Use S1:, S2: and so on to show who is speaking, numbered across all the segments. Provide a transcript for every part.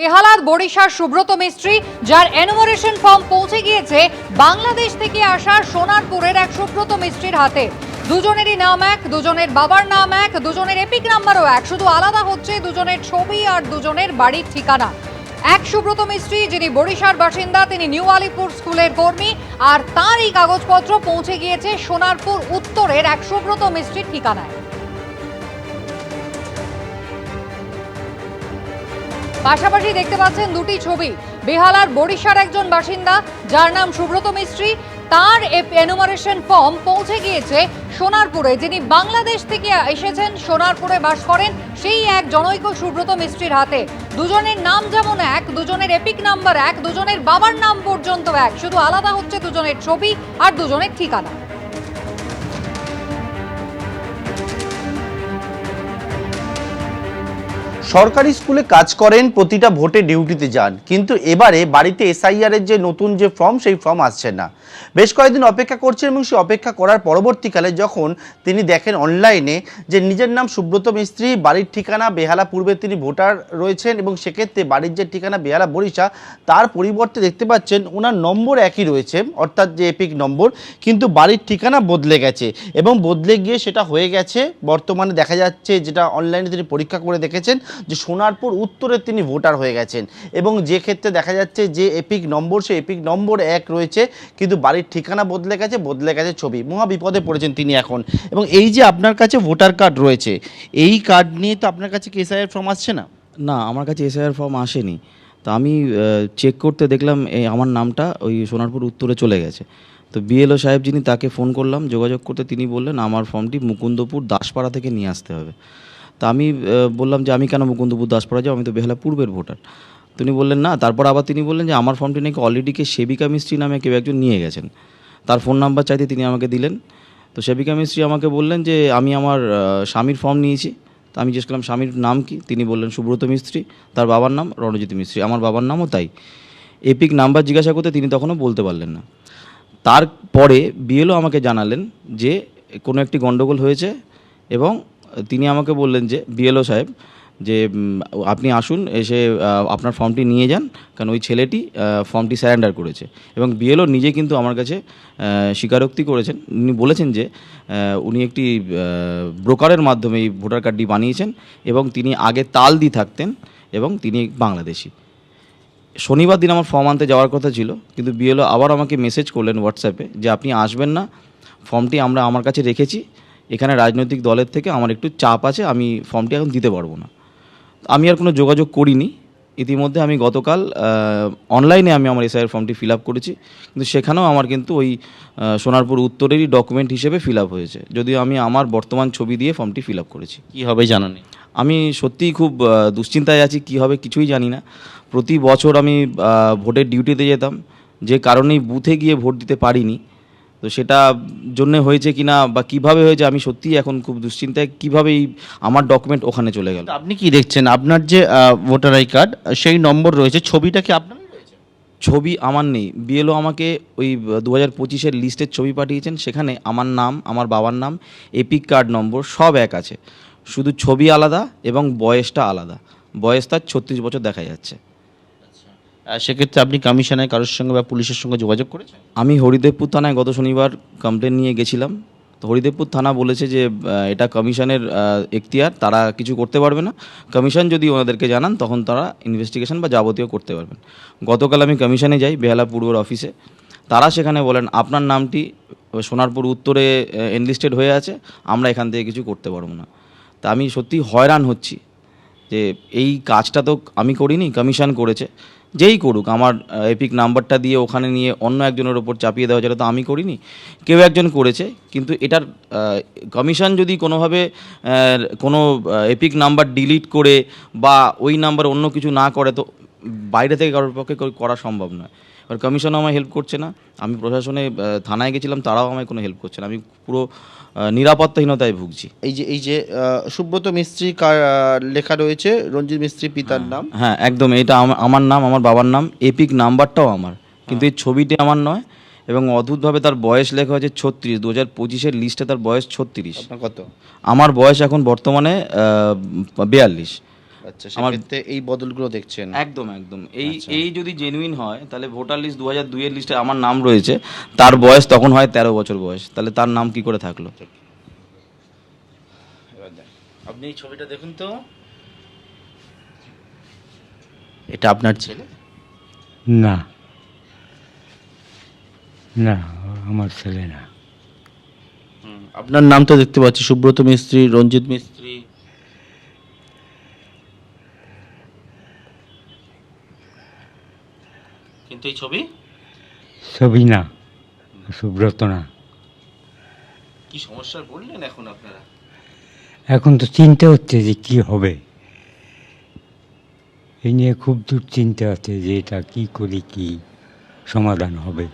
S1: বেহালার বরিশার সুব্রত মিস্ত্রি, যার enumeration form পৌঁছে গিয়েছে, বাংলাদেশ থেকে আসা সোনারপুরের এক সুব্রত মিস্ত্রির হাতে। দুজনেরই নাম এক, দুজনের বাবার নাম এক, দুজনের এপিক নাম্বারও এক। শুধু আলাদা হচ্ছে দুজনের ছবি আর দুজনের বাড়ির ঠিকানা। এক সুব্রত মিস্ত্রি, যিনি বরিশার বাসিন্দা, তিনি নিউ আলিপুর স্কুলের কর্মী, আর তার এই কাগজপত্র পৌঁছে গিয়েছে সোনারপুর উত্তরের এক সুব্রত মিস্ত্রির ঠিকানায়। পাশাপাশি দেখতে পাচ্ছেন দুটি ছবি। বেহালার বরিশার একজন বাসিন্দা, যার নাম সুব্রত মিস্ত্রি। তার এনুমারেশন ফর্ম পৌঁছে গিয়েছে সোনারপুরে। যিনি বাংলাদেশ থেকে এসেছেন, সোনারপুরে বাস করেন, সেই এক জনৈক সুব্রত মিস্ত্রির হাতে। দুজনের নাম যেমন এক, দুজনের এপিক নাম্বার এক, দুজনের বাবার নাম পর্যন্ত এক। শুধু আলাদা হচ্ছে দুজনের ছবি আর দুজনের ঠিকানা।
S2: সরকারি স্কুলে কাজ করেন, প্রতিটা ভোটে ডিউটিতে যান। কিন্তু এবারে বাড়িতে এসআইআর এর যে নতুন যে ফর্ম, সেই ফর্ম আসছে না। বেশ কয়েকদিন অপেক্ষা করছেন এবং সেই অপেক্ষা করার পরবর্তীকালে যখন তিনি দেখেন অনলাইনে যে নিজের নাম সুব্রত মিস্ত্রি, বাড়ির ঠিকানা বেহালা পূর্বে তিনি ভোটার রয়েছেন এবং সেক্ষেত্রে বাড়ির যে ঠিকানা বেহালা বরিশা, তার পরিবর্তে দেখতে পাচ্ছেন ওনার নম্বর একই রয়েছে, অর্থাৎ যে এপিক নম্বর, কিন্তু বাড়ির ঠিকানা বদলে গেছে এবং বদলে গিয়ে সেটা হয়ে গেছে। বর্তমানে দেখা যাচ্ছে যেটা অনলাইনে তিনি পরীক্ষা করে দেখেছেন যে সোনারপুর উত্তরে তিনি ভোটার হয়ে গেছেন। এবং যে ক্ষেত্রে দেখা যাচ্ছে যে এপিক নম্বর সে এপিক নম্বর এক রয়েছে, কিন্তু বাড়ির ঠিকানা বদলে গেছে বদলে গেছে ছবি। মহা বিপদে পড়েছেন তিনি এখন। এবং এই যে আপনার কাছে ভোটার কার্ড রয়েছে, এই কার্ড নিয়ে তো আপনার কাছে কেসআইয়ের ফর্ম আসছে না?
S3: না, আমার কাছে এসআইআর ফর্ম আসেনি। তো আমি চেক করতে দেখলাম, এই আমার নামটা ওই সোনারপুর উত্তরে চলে গেছে। তো বিএলও সাহেব যিনি তাকে ফোন করলাম, যোগাযোগ করতে তিনি বললেন, আমার ফর্মটি মুকুন্দপুর দাসপাড়া থেকে নিয়ে আসতে হবে। তা আমি বললাম যে আমি কেন মুকুন্দপুর দাসপাড়া যাব? আমি তো বেহালা পূর্বের ভোটার। তিনি বললেন, না, তারপর আবার তিনি বললেন যে আমার ফর্মটি নাকি অলরেডি কে সেবিকা মিস্ত্রি নামে কেউ একজন নিয়ে গেছেন। তার ফোন নাম্বার চাইতে তিনি আমাকে দিলেন। তো সেবিকা মিস্ত্রি আমাকে বললেন যে আমি আমার স্বামীর ফর্ম নিয়েছি। তা আমি জিজ্ঞেস করলাম, স্বামীর নাম কি? তিনি বললেন, সুব্রত মিস্ত্রি। তার বাবার নাম রণজিৎ মিস্ত্রি। আমার বাবার নামও তাই। এপিক নাম্বার জিজ্ঞাসা করতে তিনি তখনও বলতে পারলেন না। তারপরে বিএলও আমাকে জানালেন যে কোনো একটি গণ্ডগোল হয়েছে এবং তিনি আমাকে বললেন যে, বিএলও সাহেব, যে আপনি আসুন, এসে আপনার ফর্মটি নিয়ে যান, কারণ ওই ছেলেটি ফর্মটি স্যারেন্ডার করেছে। এবং বিএলও নিজে কিন্তু আমার কাছে স্বীকারোক্তি করেছেন। উনি বলেছেন যে উনি একটি ব্রোকারের মাধ্যমে এই ভোটার কার্ডটি বানিয়েছেন এবং তিনি আগে তাল দিয়ে থাকতেন এবং তিনি বাংলাদেশি। শনিবার দিন আমার ফর্ম আনতে যাওয়ার কথা ছিল, কিন্তু বিএলও আবার আমাকে মেসেজ করলেন হোয়াটসঅ্যাপে যে, আপনি আসবেন না, ফর্মটি আমরা আমার কাছে রেখেছি এখানে রাজনৈতিক দলের থেকে আমার একটু চাপ আছে আমি ফর্মটি এখন দিতে পারব না। আমি আর কোনো যোগাযোগ করিনি। ইতিমধ্যে আমি গতকাল অনলাইনে আমি আমার এসআইয়ের ফর্মটি ফিল আপ করেছি। কিন্তু সেখানেও আমার কিন্তু ওই সোনারপুর উত্তরেরই ডকুমেন্ট হিসেবে ফিল আপ হয়েছে। যদিও আমি আমার বর্তমান ছবি দিয়ে ফর্মটি ফিল আপ করেছি।
S2: কি হবে জানা নেই
S3: আমি সত্যিই খুব দুশ্চিন্তায় আছি কী হবে কিছুই জানি না। প্রতি বছর আমি ভোটের ডিউটিতে যেতাম। যে কারণেই বুথে গিয়ে ভোট দিতে পারিনি। তো সেটা জন্যে হয়েছে কি না বা কীভাবে হয়েছে আমি সত্যিই এখন খুব দুশ্চিন্তায়। কীভাবে এই আমার ডকুমেন্ট ওখানে চলে গেল।
S2: আপনি কি দেখছেন? আপনার যে ভোটার আই কার্ড সেই নম্বর রয়েছে। ছবিটা কি আপনার
S3: ছবি আমার নেই। বিএলও আমাকে ওই দু হাজার পঁচিশের লিস্টের ছবি পাঠিয়েছেন। সেখানে আমার নাম আমার বাবার নাম এপিক কার্ড নম্বর সব এক আছে। শুধু ছবি আলাদা এবং বয়সটা আলাদা। বয়স তার ছত্রিশ বছর দেখা যাচ্ছে।
S2: সেক্ষেত্রে আপনি কমিশনে কারোর সঙ্গে বা পুলিশের সঙ্গে যোগাযোগ করেছেন?
S3: আমি হরিদেবপুর থানায় গত শনিবার কমপ্লেন নিয়ে গেছিলাম। তো হরিদেবপুর থানা বলেছে যে এটা কমিশনের এখতিয়ার, তারা কিছু করতে পারবে না। কমিশন যদি ওনাদেরকে জানান, তখন তারা ইনভেস্টিগেশন বা যাবতীয় করতে পারবেন। গতকাল আমি কমিশনে যাই, বেহালা পূর্বর অফিসে তারা সেখানে বলেন, আপনার নামটি সোনারপুর উত্তরে এনলিস্টেড হয়ে আছে, আমরা এখান থেকে কিছু করতে পারব না। তা আমি সত্যি হয়রান হচ্ছি যে, এই কাজটা তো আমি করিনি, কমিশন করেছে। যেই করুক, আমার এপিক নাম্বারটা দিয়ে ওখানে নিয়ে অন্য একজনের ওপর চাপিয়ে দেওয়া, যেটা তো আমি করিনি, কেউ একজন করেছে, কিন্তু এটার কমিশন যদি কোনোভাবে কোনো এপিক নাম্বার ডিলিট করে বা ওই নাম্বার অন্য কিছু না করে, তো বাইরে থেকে কারোর পক্ষে করা সম্ভব নয়। এবার কমিশনও আমায় হেল্প করছে না। আমি প্রশাসনে থানায় গেছিলাম তারাও আমায় কোনো হেল্প করছে না। আমি পুরো নিরাপত্তাহীনতায় ভুগছি।
S2: এই যে এই যে সুব্রত মিস্ত্রি লেখা রয়েছে রঞ্জিত মিস্ত্রি পিতার নাম?
S3: হ্যাঁ একদম এটা আমা- আমার নাম আমার বাবার নাম এপিক নাম্বারটাও আমার। কিন্তু এই ছবিটি আমার নয় এবং অদ্ভুতভাবে তার বয়স লেখা হয়েছে ছত্রিশ দু হাজার পঁচিশের লিস্টে তার বয়স ছত্রিশ।
S2: কত?
S3: আমার বয়স এখন বর্তমানে বিয়াল্লিশ।
S2: আচ্ছা সেক্ষেত্রে এই বদলগুলো দেখছেন।
S3: একদম একদম। এই
S2: আচ্ছা।
S3: এই যদি জেনুইন হয় তাহলে ভোটার লিস্ট দু হাজার দুইয়ের লিস্টে আমার নাম রয়েছে। তার বয়স তখন হয় তেরো বছর বয়স। তাহলে তার নাম কি করে থাকল?
S2: আপনি এই ছবিটা দেখুন তো। এটা আপনার ছেলে?
S4: না। না আমার ছেলে না।
S2: আপনার নাম তো দেখতে পাচ্ছি সুব্রত মিস্ত্রি রঞ্জিত মিস্ত্রি। এই ছবি?
S4: ছবি না সুব্রত না।
S2: কি সমস্যার পড়লেন এখন আপনারা?
S4: এখন তো চিন্তা হচ্ছে যে কি হবে। এই নিয়ে খুব দুশ্চিন্তা আছে যে এটা কি করি কি সমাধান হবে।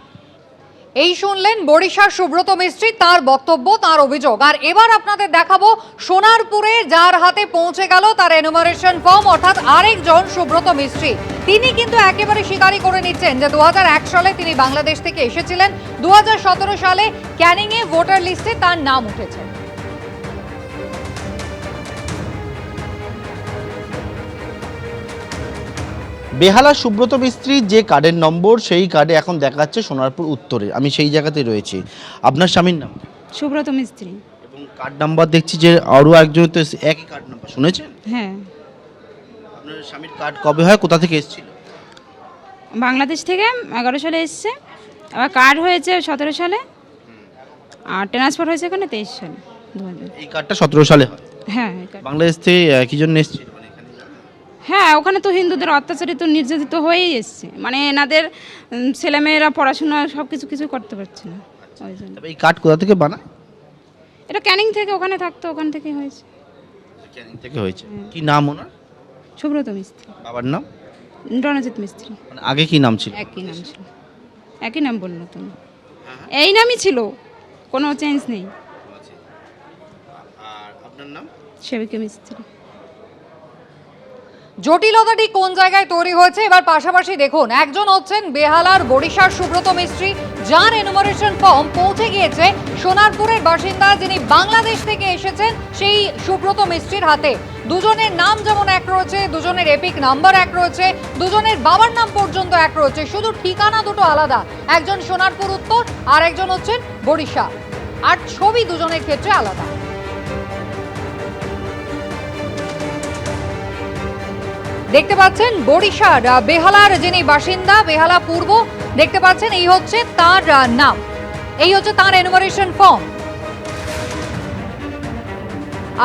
S1: এই শুনলেন বরিশার সুব্রত মিস্ত্রি তার বক্তব্য তার অভিযোগ। আর এবার আপনাদের দেখাবো সোনারপুরে যার হাতে পৌঁছে গেল তার এনুমারেশন ফর্ম অর্থাৎ আরেকজন সুব্রত মিস্ত্রি। তিনি কিন্তু একেবারে স্বীকারই করে নিচ্ছেন যে দুহাজার এক সালে তিনি বাংলাদেশ থেকে এসেছিলেন। দুহাজার সতেরো সালে ক্যানিংয়ে ভোটার লিস্টে তার নাম উঠেছে।
S2: বেহালা সুব্রত মিস্ত্রি যে কার্ডের নম্বর সেই কার্ডে এখন দেখাচ্ছে সোনারপুর উত্তরে। আমি সেই জায়গাতে রয়েছি। আপনার স্বামীর নাম?
S5: সুব্রত মিস্ত্রি।
S2: এবং কার্ড নাম্বার দেখছি যে আরও একজন তো একই কার্ড নাম্বার। শুনেছেন?
S5: হ্যাঁ।
S2: আপনার স্বামীর কার্ড কবে হয়? কোথা থেকে এসেছিল?
S5: বাংলাদেশ থেকে এগারো সালে এসছে। আবার কার্ড হয়েছে সতেরো সালে। আর ট্রান্সফার হয়েছে এখানে তেইশ সালে
S2: এই কার্ডটা সতেরো সালে হয়?
S5: হ্যাঁ
S2: বাংলাদেশ থেকে কি জন্য এসেছিল? মানে
S5: হ্যাঁ ওখানে তো হিন্দুদের অত্যাচারিত নির্যাতিত হয়েই এসছে। মানে এনাদের ছেলেমেয়েরা পড়াশোনা সব কিছু কিছু করতে পারছে না। ওই জন্য।
S2: এই কার্ড কোথা থেকে বানায়?
S5: এটা ক্যানিং থেকে ওখানে থাকতো ওখান থেকে হয়েছে।
S2: ক্যানিং থেকে হয়েছে। কি নাম ওনার?
S5: সুব্রত মিস্ত্রি।
S2: বাবার নাম?
S5: রণজিৎ মিস্ত্রি।
S2: মানে আগে কি নাম ছিল?
S5: একই নাম ছিল। একই নাম বলল তুমি। এই নামই ছিল। কোনো চেঞ্জ নেই।
S2: আর আপনার নাম?
S5: সেবিকা মিস্ত্রি।
S1: জটিলতাটি কোন জায়গায় তৈরি হয়েছে? এবার পাশাপাশি দেখুন একজন হচ্ছেন বেহালার বরিশার সুব্রত মিস্ত্রি। যার এনুমারেশন ফর্ম পৌঁছে গিয়েছে, সোনারপুরের বাসিন্দা যিনি বাংলাদেশ থেকে এসেছেন, সেই সুব্রত মিস্ত্রির হাতে। দুজনের নাম যেমন এক রয়েছে, দুজনের এপিক নাম্বার এক রয়েছে, দুজনের বাবার নাম পর্যন্ত এক রয়েছে। শুধু ঠিকানা দুটো আলাদা, একজন সোনারপুর উত্তর, আর একজন হচ্ছেন বরিশা আর ছবি দুজনের ক্ষেত্রে আলাদা। দেখতে পাচ্ছেন বরিশার বেহালার যিনি বাসিন্দা, বেহালা পূর্ব দেখতে পাচ্ছেন, এই হচ্ছে তার নাম। এই হচ্ছে তার এনুমারেশন ফর্ম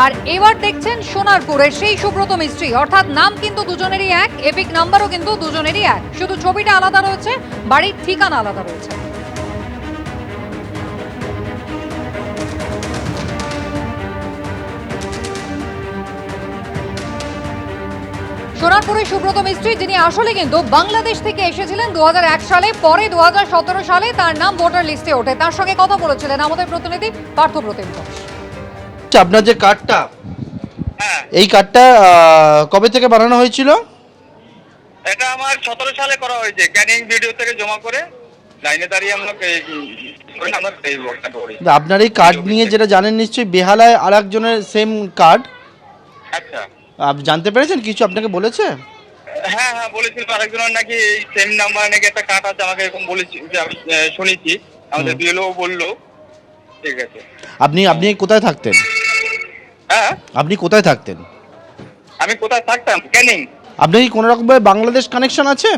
S1: আর এবার দেখছেন সোনারপুরের সেই সুব্রত মিস্ত্রি, অর্থাৎ নাম কিন্তু দুজনেরই এক এপিক নাম্বারও কিন্তু দুজনেরই এক। শুধু ছবিটা আলাদা রয়েছে, বাড়ির ঠিকানা আলাদা রয়েছে। সোনারপুরের সুব্রত মিস্ত্রি যিনি আসলে কিন্তু বাংলাদেশ থেকে এসেছিলেন দু হাজার এক সালে পরে দু সালে তার নাম ভোটার লিস্টে ওঠে। তার সঙ্গে কথা বলেছিলেন আমাদের প্রতিনিধি পার্থ প্রতিম
S2: আচ্ছা, আপনার যে কার্ডটা
S6: হ্যাঁ।
S2: এই কার্ডটা কবে থেকে বানানো হয়েছিল?
S6: এটা আমার সতেরো সালে করা হয়েছে। ক্যানিং ভিডিও থেকে জমা করে লাইনে দাঁড়িয়ে আমরা
S2: আপনার এই কার্ড নিয়ে যেটা জানেন নিশ্চয়ই বেহালায় আর একজনের সেম কার্ড
S6: আচ্ছা।
S2: আপনি জানতে পেরেছেন? কিছু আপনাকে বলেছে?
S6: হ্যাঁ হ্যাঁ বলেছিল। আরেকজনের নাকি এই সেম নাম্বার নাকি একটা কার্ড আছে আমাকে এরকম বলেছি যে আমি আহ, শুনেছি। আমাদের বিএলও বলল। ঠিক আছে।
S2: আপনি আপনি কোথায় থাকতেন?
S6: হ্যাঁ
S2: আপনি কোথায় থাকতেন?
S6: আমি কোথায় থাকতাম? ক্যানিং
S2: আপনার কি কোনো রকমের বাংলাদেশ কানেকশন আছে?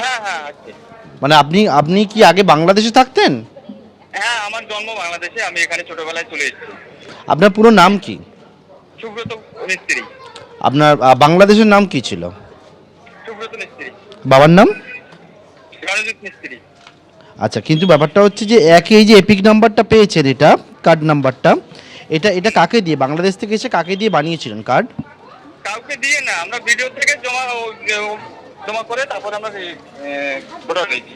S6: হ্যাঁ হ্যাঁ আছে।
S2: মানে আপনি আপনি কি আগে বাংলাদেশে থাকতেন?
S6: হ্যাঁ আমার জন্ম বাংলাদেশে আমি এখানে ছোটবেলায় চলে এসেছি।
S2: আপনার পুরো নাম কি?
S6: সুব্রত মিস্ত্রি।
S2: আপনার বাংলাদেশের নাম কি ছিল?
S6: সুব্রত মিস্ত্রি।
S2: বাবার নাম?
S6: রণজিৎ মিস্ত্রি।
S2: আচ্ছা কিন্তু ব্যাপারটা হচ্ছে যে একই এই যে এপিক নাম্বারটা পেয়েছেন এটা কার্ড নাম্বারটা এটা এটা কাকে দিয়ে বাংলাদেশ থেকে এসে কাকে দিয়ে বানিয়েছিলেন কার্ড
S6: কাউকে দিয়ে না আমরা ভিডিও থেকে জমা জমা করে তারপর আমরা ভোটার হয়েছি।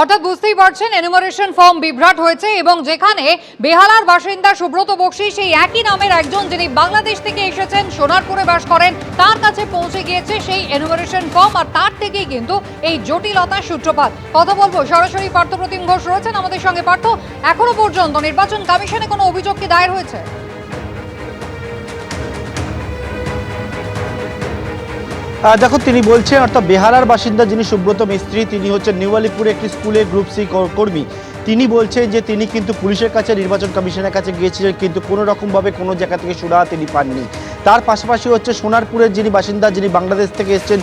S1: অর্থাৎ বুঝতেই পারছেন এনুমারেশন ফর্ম বিভ্রাট হয়েছে এবং যেখানে বেহালার বাসিন্দা সুব্রত বক্সি সেই একই নামের একজন যিনি বাংলাদেশ থেকে এসেছেন, সোনারপুরে বাস করেন, তার কাছে পৌঁছে গিয়েছে সেই এনুমারেশন ফর্ম আর তার থেকেই কিন্তু এই জটিলতার সূত্রপাত। কথা বলব, সরাসরি পার্থপ্রতিম ঘোষ রয়েছেন আমাদের সঙ্গে। পার্থ, এখনও পর্যন্ত নির্বাচন কমিশনে কোনো অভিযোগ কি দায়ের হয়েছে?
S2: দেখো, তিনি বলছেন, অর্থাৎ বেহারার বাসিন্দা যিনি সুব্রত মিস্ত্রি, তিনি হচ্ছেন নিউ আলিপুরে একটি স্কুলের গ্রুপ সি কর্মী। তিনি বলছেন যে, তিনি কিন্তু পুলিশের কাছে, নির্বাচন কমিশনের কাছে গিয়েছিলেন, কিন্তু কোনো রকমভাবে কোনো জায়গা থেকে সুরাহা তিনি পাননি। তার পাশাপাশি হচ্ছে সোনারপুরের যিনি বাসিন্দা, যিনি বাংলাদেশ থেকে এসেছেন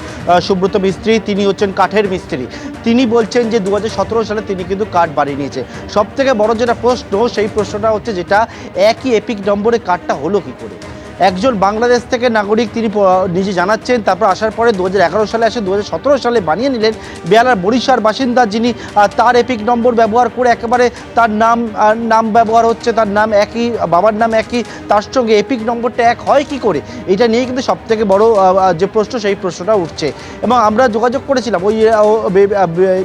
S2: সুব্রত মিস্ত্রি, তিনি হচ্ছেন কাঠের মিস্ত্রি। তিনি বলছেন যে দু হাজার সতেরো সালে তিনি কিন্তু কাঠ বাড়িয়ে নিয়েছে। সব থেকে বড় যেটা প্রশ্ন, সেই প্রশ্নটা হচ্ছে যেটা, একই এপিক নম্বরে কার্ডটা হলো কি করে? একজন বাংলাদেশ থেকে নাগরিক তিনি নিজে জানাচ্ছেন, তারপর আসার পরে দু হাজার এগারো সালে আসে দু হাজার সতেরো সালে বানিয়ে নিলেন বেহালার বরিশার বাসিন্দা যিনি তার এপিক নম্বর ব্যবহার করে একেবারে তার নাম নাম ব্যবহার হচ্ছে, তার নাম একই, বাবার নাম একই, তার সঙ্গে এপিক নম্বরটা এক হয় কি করে? এটা নিয়ে কিন্তু সব থেকে বড় যে প্রশ্ন সেই প্রশ্নটা উঠছে। এবং আমরা যোগাযোগ করেছিলাম ওই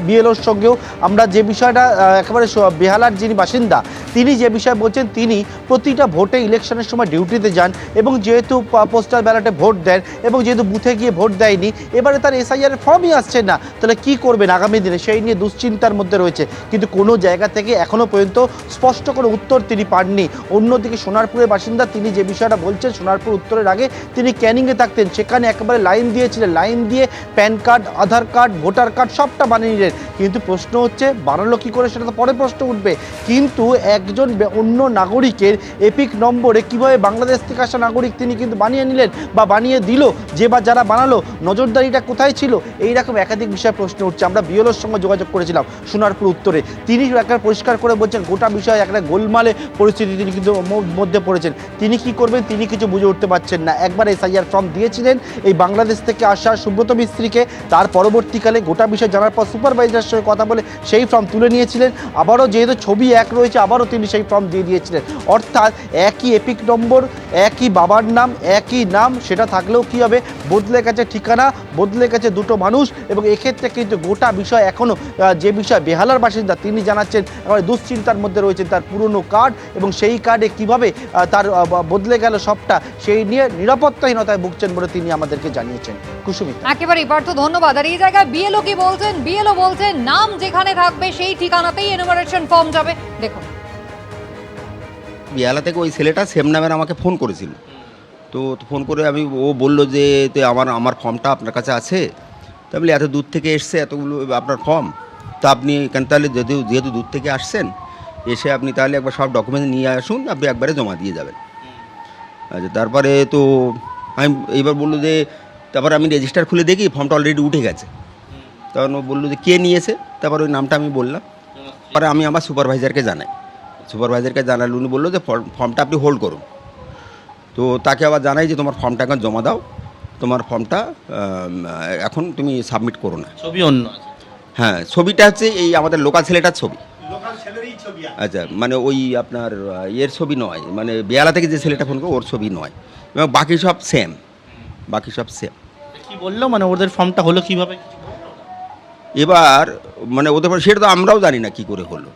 S2: বিএলওর সঙ্গেও আমরা যে বিষয়টা একেবারে বেহালার যিনি বাসিন্দা, তিনি যে বিষয় বলছেন, তিনি প্রতিটা ভোটে ইলেকশনের সময় ডিউটিতে যান এবং যেহেতু পোস্টাল ব্যালটে ভোট দেন এবং যেহেতু বুথে গিয়ে ভোট দেয়নি, এবারে তার এসআইআর ফর্মই আসছে না। তাহলে কি করবেন আগামী দিনে? সেই নিয়ে দুশ্চিন্তার মধ্যে রয়েছে। কিন্তু কোনো জায়গা থেকে এখনও পর্যন্ত স্পষ্ট কোনো উত্তর তিনি পাননি। অন্যদিকে সোনারপুরের বাসিন্দা তিনি যে বিষয়টা বলছেন, সোনারপুর উত্তরের আগে তিনি ক্যানিংয়ে থাকতেন। সেখানে একেবারে লাইন দিয়েছিলেন। লাইন দিয়ে PAN card, Aadhaar card, voter card সবটা বানিয়ে নিলেন। কিন্তু প্রশ্ন হচ্ছে, বানালো কি করে সেটা তো পরে প্রশ্ন উঠবে। কিন্তু একজন অন্য নাগরিকের এপিক নম্বরে কীভাবে বাংলাদেশ থেকে আসা নাগরিক তিনি কিন্তু বানিয়ে নিলেন বা বানিয়ে দিল। যে বা যারা বানালো, নজরদারিটা কোথায় ছিল? এই রকম একাধিক বিষয়ে প্রশ্ন উঠছে। আমরা বিএলওর সঙ্গে যোগাযোগ করেছিলাম সোনারপুর উত্তরে। তিনি একবার পরিষ্কার করে বলছেন, গোটা বিষয়ে একটা গোলমালে পরিস্থিতি তিনি কিন্তু মধ্যে পড়েছেন। তিনি কি করবেন? তিনি কিছু বুঝে উঠতে পারছেন না। একবার এসআইআর ফর্ম দিয়েছিলেন এই বাংলাদেশ থেকে আসা সুব্রত মিস্ত্রিকে। তার পরবর্তীকালে গোটা বিষয় জানার পর সুপারভাইজারের সঙ্গে কথা বলে সেই ফর্ম তুলে নিয়েছিলেন। আবারও যেহেতু ছবি এক রয়েছে, আবারও তিনি সেই ফর্ম দিয়ে দিয়েছিলেন। অর্থাৎ একই এপিক নম্বর একই বাবার নাম, একই নাম, সেটা থাকলেও কি হবে? বদলে গেছে ঠিকানা, বদলে গেছে দুটো মানুষ এবং এক্ষেত্রে কিন্তু গোটা বিষয় এখনও যে বিষয় বেহালার বাসিন্দা, তিনি জানাচ্ছেন, একেবারে দুশ্চিন্তার মধ্যে রয়েছেন তার পুরনো কার্ড এবং সেই কার্ডে কীভাবে তার বদলে গেল সবটা, সেই নিয়ে নিরাপত্তাহীনতায় ভুগছেন বলে তিনি আমাদেরকে জানিয়েছেন।
S1: পার্থ ধন্যবাদ। আর এই জায়গায় বিএলও কি বলছেন? বিএলও বলছেন, নাম যেখানে থাকবে সেই ঠিকানাতেই এনুমারেশন ফর্ম যাবে। দেখুন।
S7: বিয়ালা থেকে ওই ছেলেটা সেম নামের আমাকে ফোন করেছিল। তো ফোন করে আমি, ও বলল যে, তো আমার আমার ফর্মটা আপনার কাছে আছে? তা বলি, এত দূর থেকে এসছে, এতগুলো, আপনার ফর্ম? তো আপনি এখানে তাহলে যেহেতু যেহেতু দূর থেকে আসছেন, এসে আপনি তাহলে একবার সব ডকুমেন্ট নিয়ে আসুন, আপনি একবারে জমা দিয়ে যাবেন। আচ্ছা তারপরে তো আমি এইবার বলল যে, তারপর আমি রেজিস্টার খুলে দেখি, ফর্মটা অলরেডি উঠে গেছে। তখন ও বলল যে, কে নিয়েছে? তারপর ওই নামটা আমি বললাম। পরে আমি আমার সুপারভাইজারকে জানাই। সুপারভাইজারকে জানালে উনি বলল যে ফর্ম- ফর্মটা আপনি হোল্ড করুন। তো তাকে আবার জানাই যে তোমার ফর্মটা এখন জমা দাও। তোমার ফর্মটা এখন তুমি সাবমিট করো না।
S8: ছবি অন্য
S7: হ্যাঁ ছবিটা হচ্ছে এই আমাদের লোকাল ছেলেটার ছবি। আচ্ছা মানে ওই আপনার ইয়ের ছবি নয় মানে বেয়ালা থেকে যে ছেলেটা ফোন করে ওর ছবি নয়। এবং বাকি সব সেম বাকি সব সেম
S8: কি বলল? মানে ওদের ফর্মটা হলো কীভাবে?
S7: এবার মানে ওদের সেটা তো আমরাও জানি না কি করে হলো।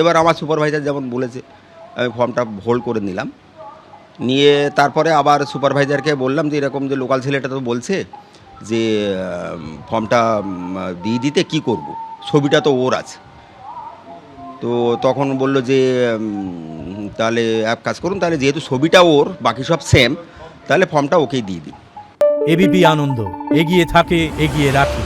S7: এবার আমার সুপারভাইজার যেমন বলেছে, আমি ফর্মটা হোল্ড করে নিলাম। নিয়ে তারপরে আবার সুপারভাইজারকে বললাম যে, এরকম যে লোকাল ছেলেটা তো বলছে যে ফর্মটা দিয়ে দিতে কি করব? ছবিটা তো ওর আছে। তো তখন বলল যে তাহলে এক কাজ করুন, তাহলে যেহেতু ছবিটা ওর, বাকি সব সেম তাহলে ফর্মটা ওকেই দিয়ে দিন।
S9: এবিপি আনন্দ, এগিয়ে থাকে, এগিয়ে রাখে।